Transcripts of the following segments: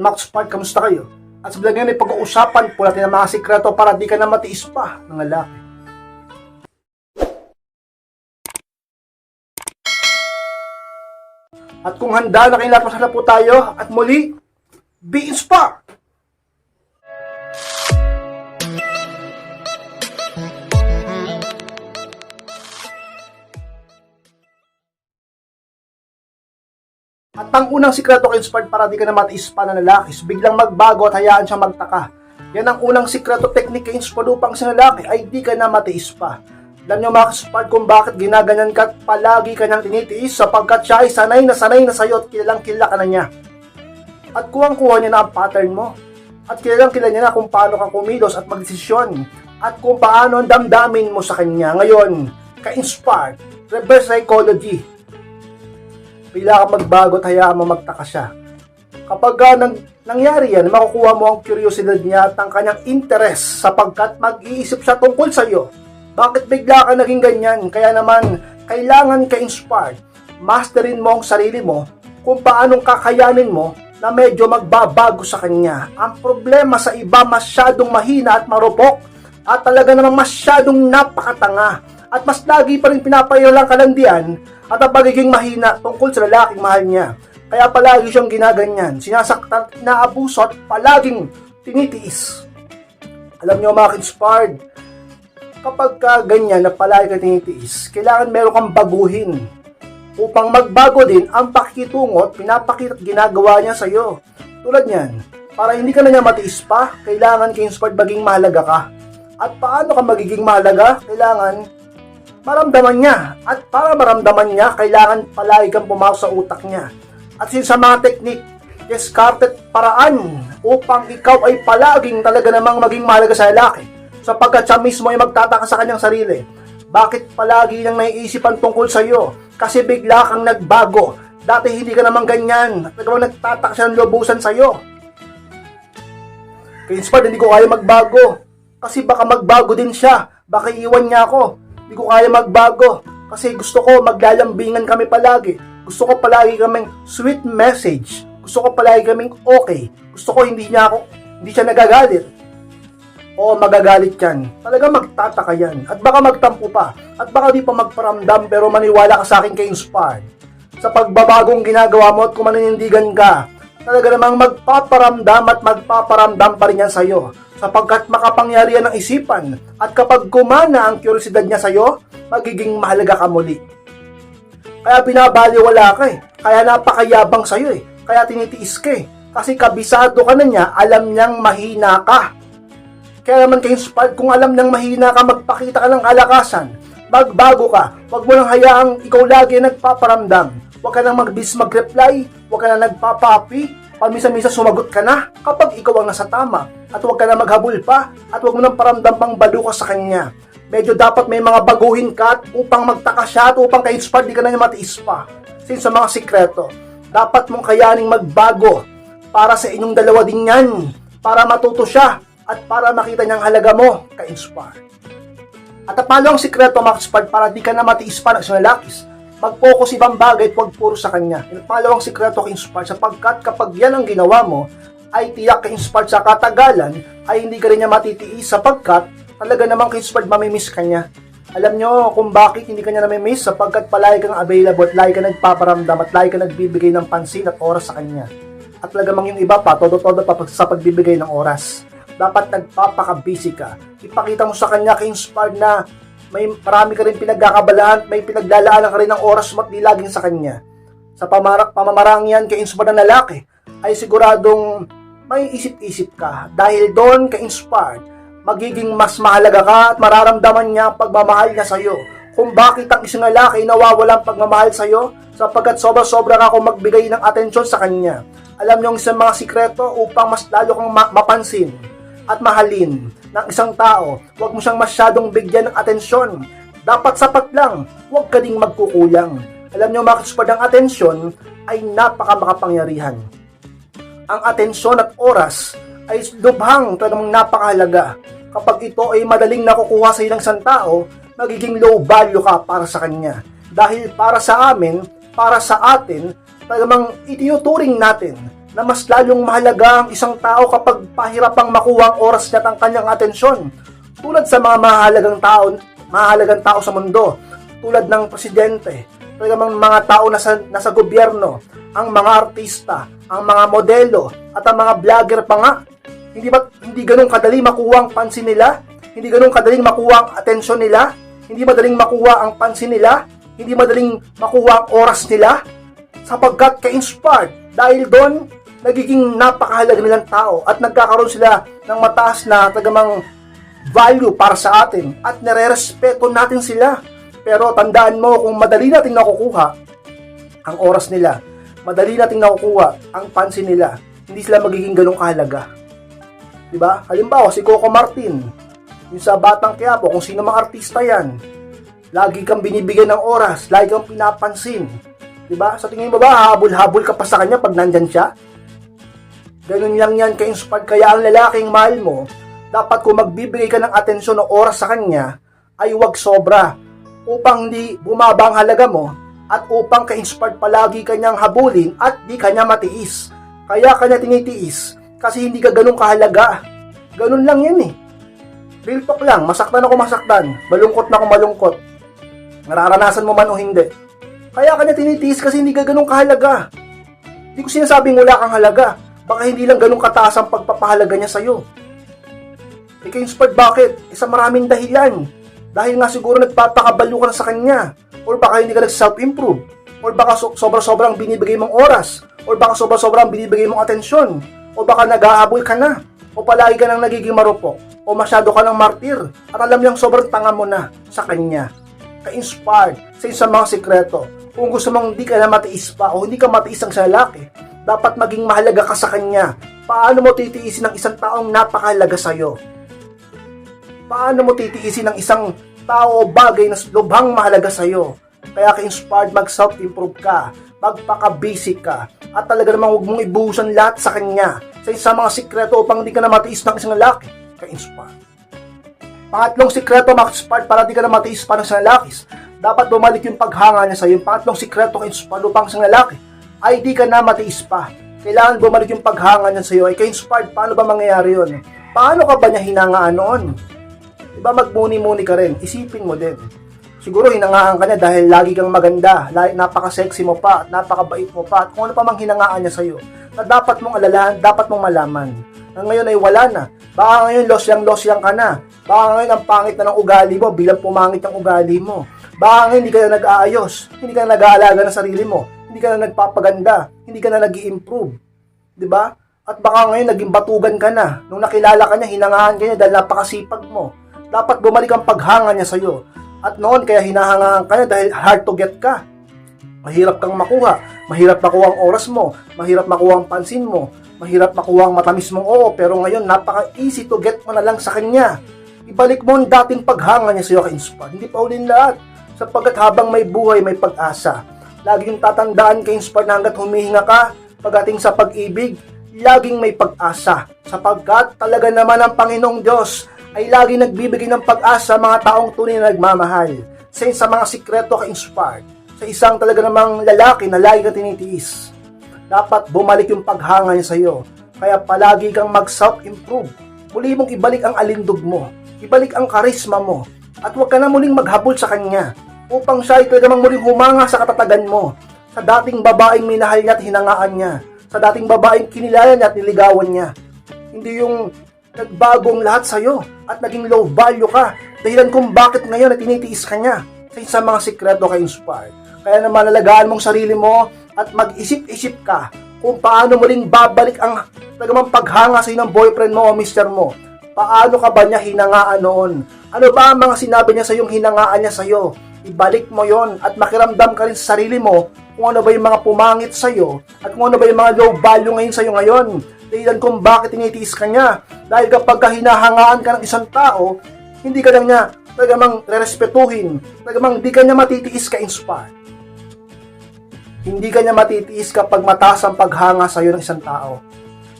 Max Park, kamusta kayo? At sa vlog ngayon ay pag-uusapan po natin ang mga sikreto para di ka na matiis pa ng lalaki. At kung handa na kayo lahat, masarap po tayo. At muli, be inspired! At ang unang sikreto kay inspired para di ka na matiis na lalaki is biglang magbago at hayaan siya magtaka. Yan ang unang sikreto technique kay inspired upang sa lalaki ay di ka na matiis pa. Alam niyo mga inspired kung bakit ginaganyan ka palagi ka niyang tinitiis sapagkat siya ay sanay na sanay na sa'yo at kilalang kilala ka na niya. At kuwang-kuha niya na ang pattern mo. At kilalang kilala niya na kung paano ka kumilos at magdesisyon. At kung paano ang damdamin mo sa kanya. Ngayon, ka-inspired, reverse psychology, bigla ka magbago at hayaan mo magtaka siya. Kapag ah, nang, nangyari yan, makukuha mo ang curiosity niya at ang kanyang interest sapagkat mag-iisip siya tungkol sa iyo. Bakit bigla ka naging ganyan? Kaya naman, kailangan ka-inspired. Masterin mo ang sarili mo kung paanong kakayanin mo na medyo magbabago sa kanya. Ang problema sa iba masyadong mahina at marupok at talaga namang masyadong napakatanga at mas lagi pa rin pinapayalang kalandian at ang pagiging mahina tungkol sa lalaking mahal niya. Kaya palagi siyang ginaganyan, sinasaktan, inaabuso at palaging tinitiis. Alam niyo mga inspired, kapag ka ganyan na palagi ka tinitiis, kailangan meron kang baguhin. Upang magbago din ang pakikitungo at pinapakita ginagawa niya sa iyo. Tulad niyan, para hindi ka na niya matiis pa, kailangan kay inspired maging mahalaga ka. At paano ka magiging mahalaga? Kailangan maramdaman niya. At para maramdaman niya, kailangan palagi kang pumasok sa utak niya. At yun sa mga teknik, discarded paraan upang ikaw ay palaging talaga namang maging mahalaga sa lalaki. Sapagkat siya mismo ay magtataka sa kanyang sarili. Bakit palagi niyang naiisipan tungkol sa iyo? Kasi bigla kang nagbago. Dati hindi ka naman ganyan. At nagawang nagtataka siya ng lubusan sa iyo. Kaya inspired, hindi ko kaya magbago. Kasi baka magbago din siya. Baka iwan niya ako. Hindi ko kaya magbago. Kasi gusto ko maglalambingan kami palagi. Gusto ko palagi kaming sweet message. Gusto ko palagi kaming okay. Gusto ko hindi niya ako, hindi siya nagagalit. Oo, magagalit yan. Talaga magtataka yan. At baka magtampo pa. At baka di pa magparamdam pero maniwala ka sa akin kay inspired. Sa pagbabagong ginagawa mo at kung maninindigan ka, talaga namang magpaparamdam at magpaparamdam pa rin yan sa'yo. Sapagkat makapangyarihan ng isipan at kapag kumana ang kuryosidad niya sa'yo, magiging mahalaga ka muli. Kaya binabaliwala ka eh. Kaya napakayabang sa'yo eh. Kaya tinitiis ka eh. Kasi kabisado ka na niya, alam niyang mahina ka. Kaya naman kayo inspired, kung alam niyang mahina ka, magpakita ka ng kalakasan. Magbago ka. Huwag mo nang hayaang ikaw lagi ang nagpaparamdam. Huwag ka nang magbis mag-reply. Huwag ka nang nagpapapi. Pamisa-misa sumagot ka na kapag ikaw ang nasa tama. At huwag ka na maghabol pa. At huwag mo nang paramdam pang balo ka sa kanya. Medyo dapat may mga baguhin ka upang magtaka siya at upang ka-inspired di ka na niya matiis pa. Since sa mga sikreto, dapat mong kayaning magbago para sa inyong dalawa din yan. Para matuto siya at para makita niyang halaga mo, ka-inspire. At ang pangalawang sikreto, mga para di ka na matiis pa ng isang lalakis, mag-focus ibang bagay at huwag puro sa kanya. Yung pangalawang sikreto, ka-inspired, sapagkat kapag yan ang ginawa mo, ay tiyak ka-inspired sa katagalan, ay hindi ka rin niya matitiis sapagkat talaga namang ka-inspired mamimiss ka niya. Alam nyo kung bakit hindi ka niya namimiss sapagkat palagi kang available at lagi ka nagpaparamdam at lagi ka nagbibigay ng pansin at oras sa kanya. At talagang yung iba pa, todo-todo pa sa pagbibigay ng oras dapat nagpapaka-busy ka. Ipakita mo sa kanya ka-inspired na may marami ka rin pinagkakabalahan, may pinaglalaanan ka rin ng oras mo at di laging sa kanya. Sa pamarak, pamamarang yan ka-inspired na lalaki, ay siguradong may isip-isip ka. Dahil doon ka-inspired, magiging mas mahalaga ka at mararamdaman niya ang pagmamahal niya sa'yo. Kung bakit ang isang lalaki nawawalan pagmamahal sa'yo, sapagkat sobra-sobra ka kung magbigay ng atensyon sa kanya. Alam niyo ang isang mga sikreto upang mas lalo kang ma- mapansin at mahalin ng isang tao. Huwag mo siyang masyadong bigyan ng atensyon. Dapat sapat lang, huwag ka ding magkukulang. Alam niyo, mga kasuspad, ang atensyon ay napaka makapangyarihan. Ang atensyon at oras ay lubhang talagang napakahalaga. Kapag ito ay madaling nakukuha sa ilang isang tao, magiging low value ka para sa kanya. Dahil para sa amin, para sa atin, talagang itinuturing natin na mas lalong mahalaga ang isang tao kapag pahirapang makuha ang oras niya at ang kanyang atensyon. Tulad sa mga mahalagang tao, mahalagang tao sa mundo, tulad ng presidente, talagang mga tao nasa, nasa gobyerno, ang mga artista, ang mga modelo, at ang mga vlogger pa nga. Hindi ba hindi ganun kadali makuha ang pansin nila? Hindi ganun kadaling makuha ang atensyon nila? Hindi madaling makuha ang pansin nila? Hindi madaling makuha ang oras nila? Sapagkat ka-inspired dahil doon nagiging napakahalaga nilang tao at nagkakaroon sila ng mataas na tagamang value para sa atin at nare-respeto natin sila. Pero tandaan mo kung madali nating nakukuha ang oras nila, madali nating nakukuha ang pansin nila, hindi sila magiging ganong kahalaga. 'Di ba? Halimbawa si Coco Martin, yung sa Batang Quiapo, kung sino mang artista 'yan, lagi kang binibigyan ng oras, lagi kang pinapansin. 'Di ba? Sa tingin mo ba habol-habol ka pa sa kanya pag nandyan siya? Ganun lang yan ka-inspired kaya ang lalaking mahal mo, dapat kung magbibigay ka ng atensyon o oras sa kanya, ay huwag sobra upang hindi bumaba ang halaga mo at upang ka-inspired palagi kanyang habulin at di kanya matiis. Kaya kanya tinitiis kasi hindi ka ganun kahalaga. Ganun lang yan eh. Real talk lang, masaktan ako masaktan, malungkot na ako malungkot. Nararanasan mo man o hindi. Kaya kanya tinitiis kasi hindi ka ganun kahalaga. Hindi ko sinasabing wala kang halaga. Baka hindi lang ganun kataas ang pagpapahalaga niya sa'yo. Ika-inspired bakit? Isa maraming dahilan. Dahil nga siguro nagpapakabalo ka na sa kanya. Or baka hindi ka nag-self-improve. Or baka so- sobra-sobrang binibigay mong oras. Or baka sobra-sobrang binibigay mong atensyon. O baka nag-ahabol ka na. O palagi ka nang nagiging marupok. O masyado ka ng martir. At alam niyang sobrang tanga mo na sa kanya. Ka-inspired sa isang mga sikreto. Kung gusto mong hindi ka na matiis pa o hindi ka matiis ang lalaki, dapat maging mahalaga ka sa kanya. Paano mo titiisin ng isang taong napakahalaga sa'yo? Paano mo titiisin ng isang tao bagay na lubhang mahalaga sa'yo? Kaya ka-inspired mag-self-improve ka, magpaka-basic ka, at talaga namang huwag mong ibuhusan lahat sa kanya sa isang mga sikreto upang hindi ka na matiis ng isang lalaki. Ka-inspired. Pangatlong sikreto, mag-inspired para di ka na matiis pa ng isang lalaki. Dapat bumalik yung paghanga niya sa'yo. Yung pangatlong sikreto, ka-inspired upang isang lalaki ay di ka na matiis pa. Kailangan bumalik yung paghanga niya sa'yo. Ay ka-inspired, paano ba mangyayari yun? Paano ka ba niya hinangaan noon? Diba magmuni-muni ka rin? Isipin mo din. Siguro hinangaan ka niya dahil lagi kang maganda, napaka-sexy mo pa, at napakabait mo pa, at kung ano pa mang hinangaan niya sa'yo, na dapat mong alalahan, dapat mong malaman. Na ngayon ay wala na. Baka ngayon losyang-losyang ka na. Baka ngayon ang pangit na ng ugali mo bilang pumangit ang ugali mo. Baka ngayon hindi ka na nag-aayos, hindi ka na nag-aalaga ng sarili mo, hindi ka na nagpapaganda, hindi ka na nag improve Di ba? At baka ngayon naging batugan ka na. Nung nakilala ka niya, hinangahan ka niya dahil napakasipag mo. Dapat bumalik ang paghanga niya sa'yo. At noon, kaya hinahangaan ka niya dahil hard to get ka. Mahirap kang makuha. Mahirap makuha ang oras mo. Mahirap makuha ang pansin mo. Mahirap makuha ang matamis mong oo. Pero ngayon, napaka-easy to get mo na lang sa kanya. Ibalik mo ang dating paghanga niya sa'yo ka-inspire. Hindi pa ulin lahat. Sapagkat habang may buhay, may pag-asa. Lagi yung tatandaan ka-inspire na hanggat humihinga ka, pagdating sa pag-ibig, laging may pag-asa. Sapagkat talaga naman ang Panginoong Diyos ay lagi nagbibigay ng pag-asa sa mga taong tunay na nagmamahal. Sa sa mga sikreto ka-inspired. Sa isang talaga namang lalaki na lagi ka tinitiis. Dapat bumalik yung paghanga niya sa iyo. Kaya palagi kang mag-self-improve. Muli mong ibalik ang alindog mo. Ibalik ang karisma mo. At huwag ka na muling maghabol sa kanya. Upang siya ay talaga muling humanga sa katatagan mo. Sa dating babaeng minahal niya at hinangaan niya. Sa dating babaeng kinilala niya at niligawan niya. Hindi yung nagbagong lahat sa'yo at naging low value ka. Dahilan kung bakit ngayon na tinitiis ka niya sa mga sikreto ka inspired. Kaya naman alagaan mong sarili mo at mag-isip-isip ka kung paano mo ring babalik ang tagamang paghanga sa ng boyfriend mo o mister mo. Paano ka ba niya hinangaan noon? Ano ba ang mga sinabi niya sa yung hinangaan niya sa iyo? Ibalik mo yon at makiramdam ka rin sa sarili mo kung ano ba yung mga pumangit sa iyo at kung ano ba yung mga low value ngayon sa iyo ngayon dahilan kung bakit tinitiis ka niya. Dahil kapag ka hinahangaan ka ng isang tao, hindi ka lang niya tagamang rerespetuhin, tagamang di ka niya matitiis ka inspire. Hindi ka niya matitiis kapag mataas ang paghanga sa iyo ng isang tao.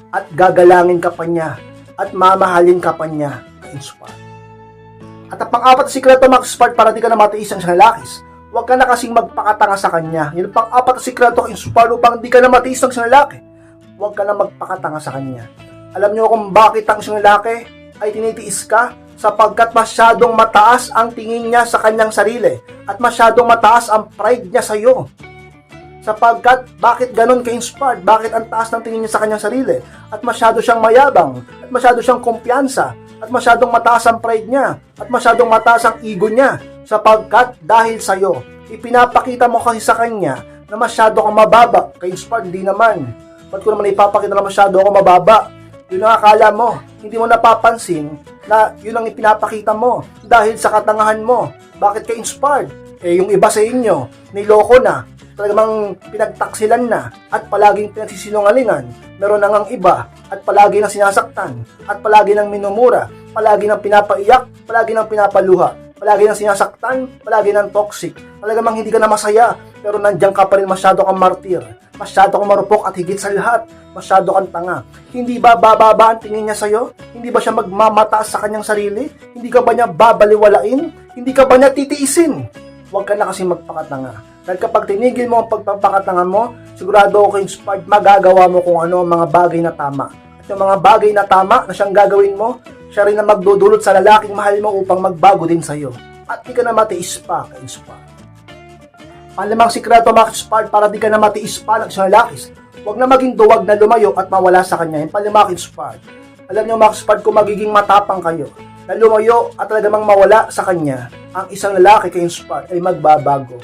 At gagalangin ka pa niya at mamahalin ka pa niya ka inspire. At ang pang-apat na sikreto mag-spark para di ka na matiis ang isang lalakis. Huwag ka na kasing magpakatanga sa kanya. Yun ang pang-apat na sikreto inspire upang di ka na matiis ng isang lalaki huwag ka na magpakatanga sa kanya. Alam niyo kung bakit ang isang lalaki ay tinitiis ka? Sapagkat masyadong mataas ang tingin niya sa kanyang sarili at masyadong mataas ang pride niya sa iyo. Sapagkat, bakit ganun ka-inspired? Bakit ang taas ng tingin niya sa kanyang sarili? At masyado siyang mayabang, at masyado siyang kumpiyansa, at masyadong mataas ang pride niya, at masyadong mataas ang ego niya. Sapagkat, dahil sa'yo, ipinapakita mo kasi sa kanya na masyado kang mababa. Ka-inspired, hindi naman. Ba't ko naman ipapakita na masyado ako mababa? Yun ang akala mo. Hindi mo napapansin na yun ang ipinapakita mo dahil sa katangahan mo. Bakit ka inspired? Eh, yung iba sa inyo, niloko na, talagang pinagtaksilan na at palaging pinagsisinungalingan. Meron na ngang iba at palagi nang sinasaktan at palagi nang minumura, palagi nang pinapaiyak, palagi nang pinapaluha, palagi nang sinasaktan, palagi nang toxic. Talagang hindi ka na masaya, pero nandiyan ka pa rin masyado kang martir. Masyado kang marupok at higit sa lahat, masyado kang tanga. Hindi ba bababa ang tingin niya sa'yo? Hindi ba siya magmamataas sa kanyang sarili? Hindi ka ba niya babaliwalain? Hindi ka ba niya titiisin? Huwag ka na kasi magpakatanga. Dahil kapag tinigil mo ang pagpapakatanga mo, sigurado ako inspired, magagawa mo kung ano ang mga bagay na tama. At yung mga bagay na tama na siyang gagawin mo, siya rin na magdudulot sa lalaking mahal mo upang magbago din sa'yo. At di ka na matiis pa, ka-inspired. Palamang sikreto mga inspired para di ka na matiis pa ng isang lalaki. Huwag na maging duwag na lumayo at mawala sa kanya. Yung palamang inspired. Alam niyo mga inspired kung magiging matapang kayo na lumayo at talagang mawala sa kanya, ang isang lalaki kay inspired ay magbabago.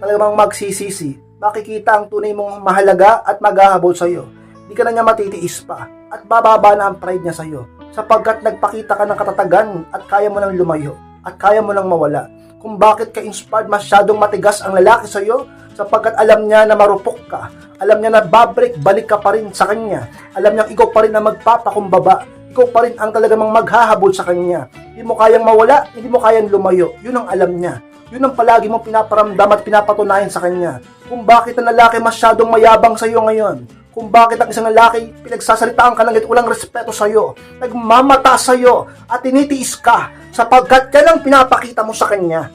Talagang magsisisi. Makikita ang tunay mong mahalaga at maghahabol sa iyo. Di ka na niya matitiis pa at bababa na ang pride niya sa iyo sapagkat nagpakita ka ng katatagan at kaya mo nang lumayo at kaya mo nang mawala kung bakit ka inspired masyadong matigas ang lalaki sa iyo sapagkat alam niya na marupok ka. Alam niya na babrik, balik ka pa rin sa kanya. Alam niya ikaw pa rin na magpapakumbaba. Ikaw pa rin ang talagang maghahabol sa kanya. Hindi mo kayang mawala, hindi mo kayang lumayo. Yun ang alam niya. Yun ang palagi mong pinaparamdam at pinapatunayan sa kanya. Kung bakit ang lalaki masyadong mayabang sa iyo ngayon. Kung bakit ang isang lalaki pinagsasalitaan ka ng walang respeto sa iyo, nagmamata sa iyo at tinitiis ka sapagkat yan ang pinapakita mo sa kanya.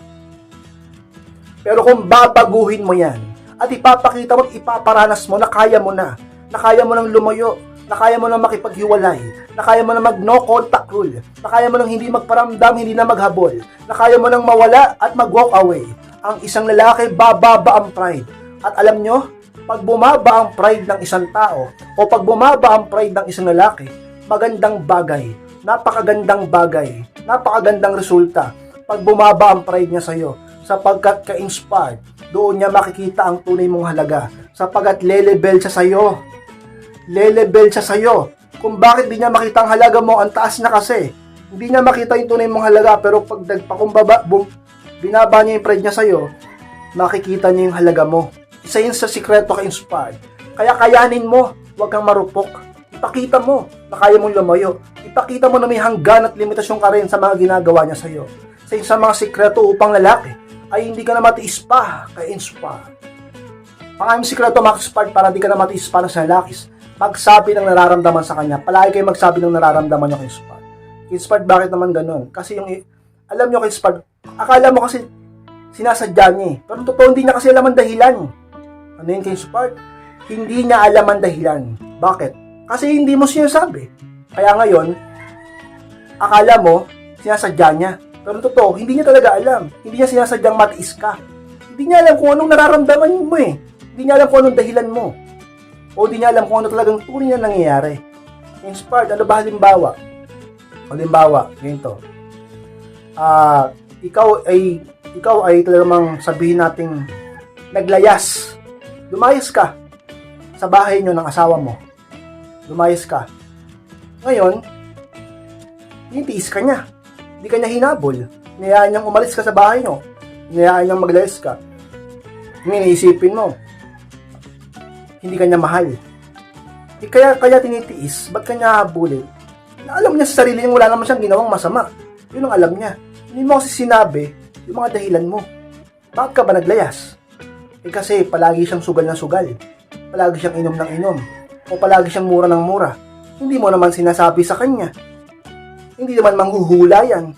Pero kung babaguhin mo yan at ipapakita mo at ipaparanas mo na kaya mo na, na kaya mo nang lumayo, na kaya mo nang makipaghiwalay, na kaya mo nang mag no contact rule, na kaya mo nang hindi magparamdam, hindi na maghabol, na kaya mo nang mawala at mag-walk away. Ang isang lalaki bababa ang pride. At alam nyo, pag bumaba ang pride ng isang tao o pag bumaba ang pride ng isang lalaki, magandang bagay, napakagandang bagay, napakagandang resulta pag bumaba ang pride niya sa'yo. Sapagkat ka-inspired, doon niya makikita ang tunay mong halaga. Sapagkat lelevel siya sa'yo. Lelevel siya sa'yo. Kung bakit di niya makita ang halaga mo, ang taas na kasi. Hindi niya makita yung tunay mong halaga pero pag nagpakumbaba, bum, binaba niya yung pride niya sa'yo, makikita niya yung halaga mo. Isa yun sa sikreto ka-inspired. Kaya kayanin mo, huwag kang marupok. Ipakita mo na kaya mong lumayo. Ipakita mo na may hanggan at limitasyon ka rin sa mga ginagawa niya sa'yo. Sa isa mga sikreto upang lalaki, ay hindi ka na matiis pa ka-inspired. Ang aming sikreto mga inspired para di ka na matiis pa sa lalaki, magsabi ng nararamdaman sa kanya. Palagi kayo magsabi ng nararamdaman nyo ka-inspired. Inspired, bakit naman ganun? Kasi yung, alam nyo ka-inspired, akala mo kasi sinasadya niya eh. Pero totoo, hindi niya kasi alam ang dahilan. Ano yun ka-inspired? Hindi niya alam ang dahilan. Bakit? Kasi hindi mo sinasabi. Kaya ngayon, akala mo, sinasadya niya. Pero totoo, hindi niya talaga alam. Hindi niya sinasadyang matiis ka. Hindi niya alam kung anong nararamdaman mo eh. Hindi niya alam kung anong dahilan mo. O hindi niya alam kung ano talagang tunay na nangyayari. Inspired, ano ba halimbawa? Halimbawa, ganito. Ah, ikaw ay ikaw ay talagang sabihin nating naglayas. Lumayas ka sa bahay nyo ng asawa mo. Lumayas ka. Ngayon, tinitiis ka niya. Hindi ka niya hinabol. Niyayaan niyang umalis ka sa bahay nyo. Niyayaan niyang maglayas ka. Ngayon, iisipin mo, hindi ka niya mahal. Eh, kaya, kaya tinitiis, ba't ka niya habulin? Na alam niya sa sarili niya wala naman siyang ginawang masama. Yun ang alam niya. Hindi mo kasi sinabi yung mga dahilan mo. Bakit ka ba naglayas? Eh kasi palagi siyang sugal ng sugal. Palagi siyang inom ng inom. O palagi siyang mura ng mura. Hindi mo naman sinasabi sa kanya. Hindi naman manghuhula yan.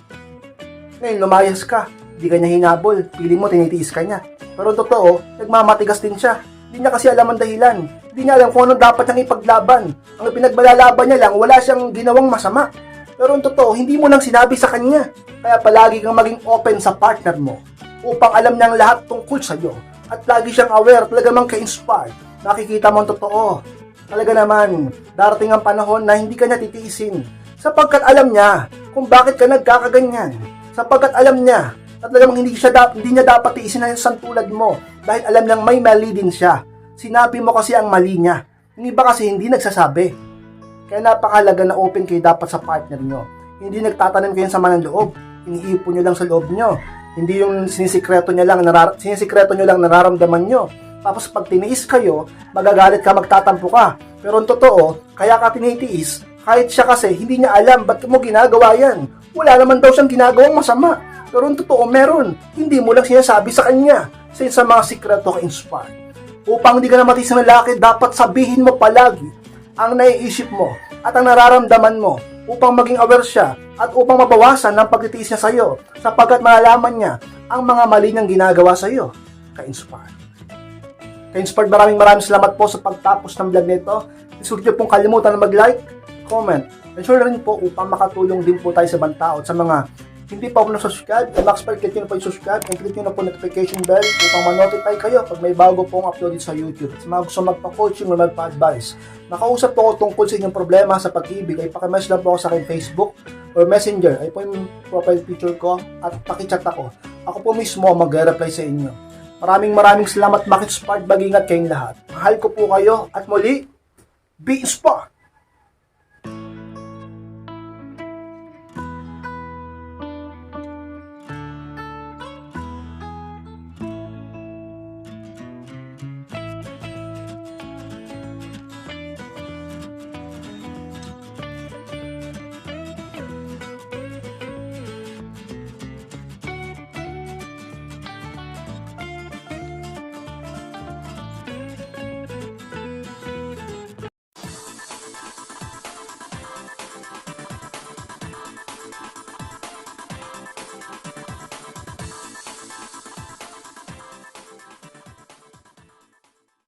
Ngayon lumayas ka. Hindi ka niya hinabol. Pili mo tinitiis ka niya. Pero totoo, nagmamatigas din siya. Hindi niya kasi alam ang dahilan. Hindi niya alam kung ano dapat niyang ipaglaban. Ang pinagbalalaban niya lang, wala siyang ginawang masama. Pero ang totoo, hindi mo nang sinabi sa kanya. Kaya palagi kang maging open sa partner mo upang alam niyang lahat tungkol sa iyo. At lagi siyang aware, talaga mang ka-inspired. Nakikita mo ang totoo. Talaga naman, darating ang panahon na hindi ka niya titiisin. Sapagkat alam niya kung bakit ka nagkakaganyan. Sapagkat alam niya na talagang hindi, siya dap- hindi niya dapat tiisin na yung tulad mo dahil alam niyang may mali din siya. Sinabi mo kasi ang mali niya. Yung iba kasi hindi nagsasabi. Kaya napakalaga na open kayo dapat sa partner nyo. Hindi nagtatanim kayo sa ng loob. Iniipon nyo lang sa loob nyo. Hindi yung sinisikreto nyo lang, narar- sinisikreto nyo lang nararamdaman nyo. Tapos pag tiniis kayo, magagalit ka, magtatampo ka. Pero ang totoo, kaya ka tinitiis, kahit siya kasi hindi niya alam ba't mo ginagawa yan. Wala naman daw siyang ginagawang masama. Pero ang totoo, meron. Hindi mo lang sinasabi sa kanya. Sa sa mga sikreto ka inspired. Upang hindi ka na matis ng lalaki, dapat sabihin mo palagi ang naiisip mo at ang nararamdaman mo upang maging aware siya at upang mabawasan ng pagtitiis niya sa iyo sapagkat malalaman niya ang mga mali niyang ginagawa sa iyo. Ka-inspired. Ka-inspired, maraming maraming salamat po sa pagtapos ng vlog nito. Huwag niyo pong kalimutan na mag-like, comment, and share rin po upang makatulong din po tayo sa ibang tao sa mga hindi pa po na-subscribe, kay Maxpert, click nyo na po yung subscribe and click nyo na po notification bell upang ma-notify kayo pag may bago pong upload sa YouTube. Sa mga gusto magpa-coaching o magpa-advise, nakausap po ako tungkol sa inyong problema sa pag-ibig, ay pakimessage lang po ako sa aking Facebook or Messenger. Ay po yung profile picture ko at pakichat ako. Ako po mismo mag-reply sa inyo. Maraming maraming salamat, Makit Smart. Mag-ingat kayong lahat. Mahal ko po kayo at muli, be inspired!